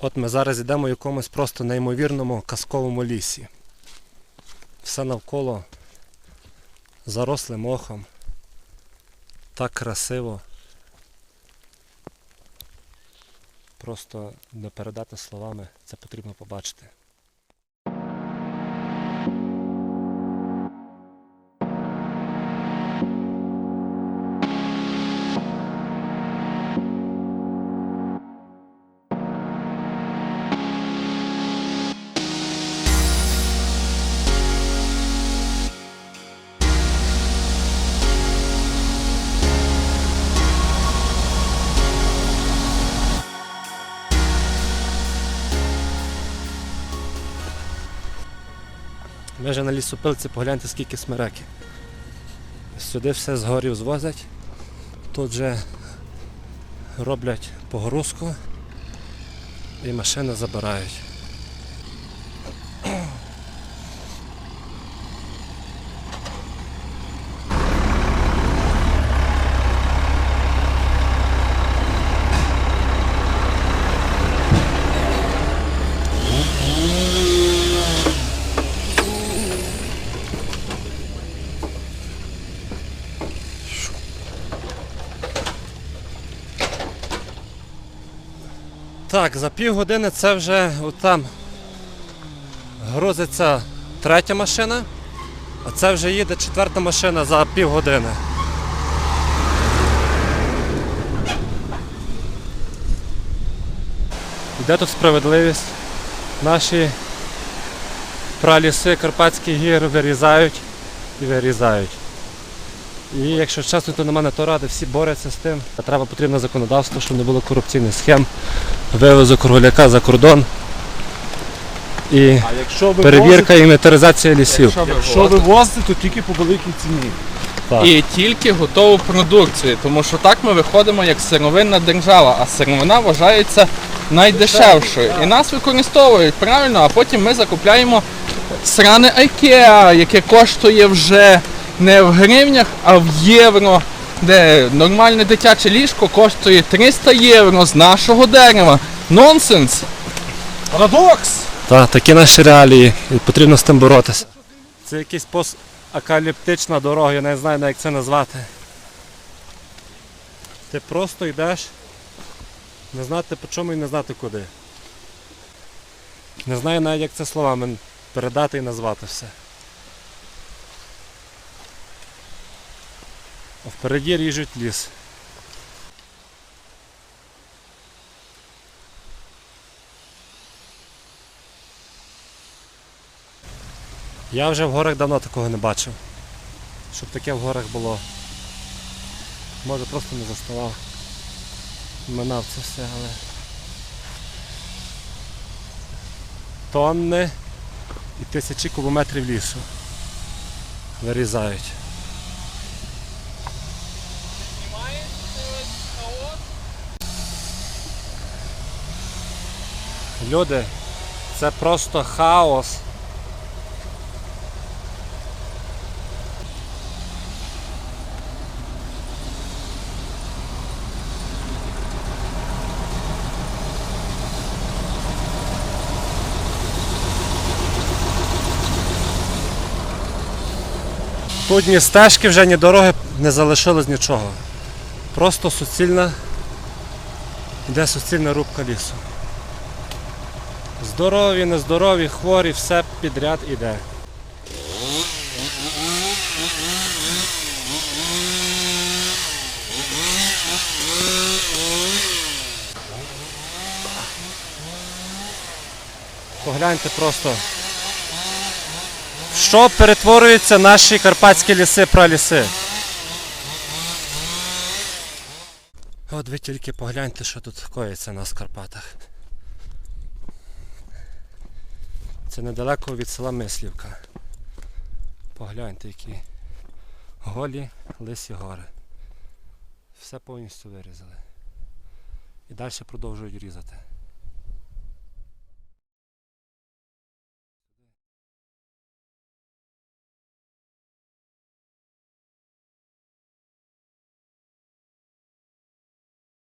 От ми зараз йдемо в якомусь просто неймовірному казковому лісі. Все навколо заросле мохом. Так красиво. Просто не передати словами, це потрібно побачити. Ми вже на лісопилці погляньте скільки смереки. Сюди все з горів звозять. Тут вже роблять погрузку і машини забирають. Так, за півгодини це вже там грузиться третя машина, а це вже їде четверта машина за півгодини. Де тут справедливість? Наші праліси Карпатські гір вирізають і вирізають. І якщо чесно, то на мене то ради, всі борються з тим. Треба потрібне законодавство, щоб не було корупційних схем, вивозу кругляка за кордон і перевірка і інвентаризація лісів. якщо ви возите, то тільки по великій ціні. Так. І тільки готову продукцію, тому що так ми виходимо як сировинна держава, а сировина вважається найдешевшою. І нас використовують правильно, а потім ми закупляємо сране IKEA, яке коштує вже не в гривнях, а в євро. Де нормальне дитяче ліжко коштує 300 євро з нашого дерева. Нонсенс! Парадокс! Так, такі наші реалії, і потрібно з тим боротися. Це якась постакаліптична дорога, я не знаю як це назвати. Ти просто йдеш, не знати по чому і не знати куди. Не знаю навіть як це словами передати і назвати все. А впереді ріжуть ліс. Я вже в горах давно такого не бачив. Щоб таке в горах було. Може просто не заставав. Минав це все, але. Тонни і тисячі кубометрів лісу. Вирізають. Люди, це просто хаос. Тут ні стежки вже, ні дороги не залишилось нічого. Просто суцільна, йде суцільна рубка лісу. Здорові, нездорові, хворі, все підряд іде. Погляньте просто. Що перетворюються наші карпатські ліси праліси? От ви тільки погляньте, що тут коїться на Карпатах. Це недалеко від села Мислівка. Погляньте, які голі лисі гори. Все повністю вирізали. І далі продовжують різати.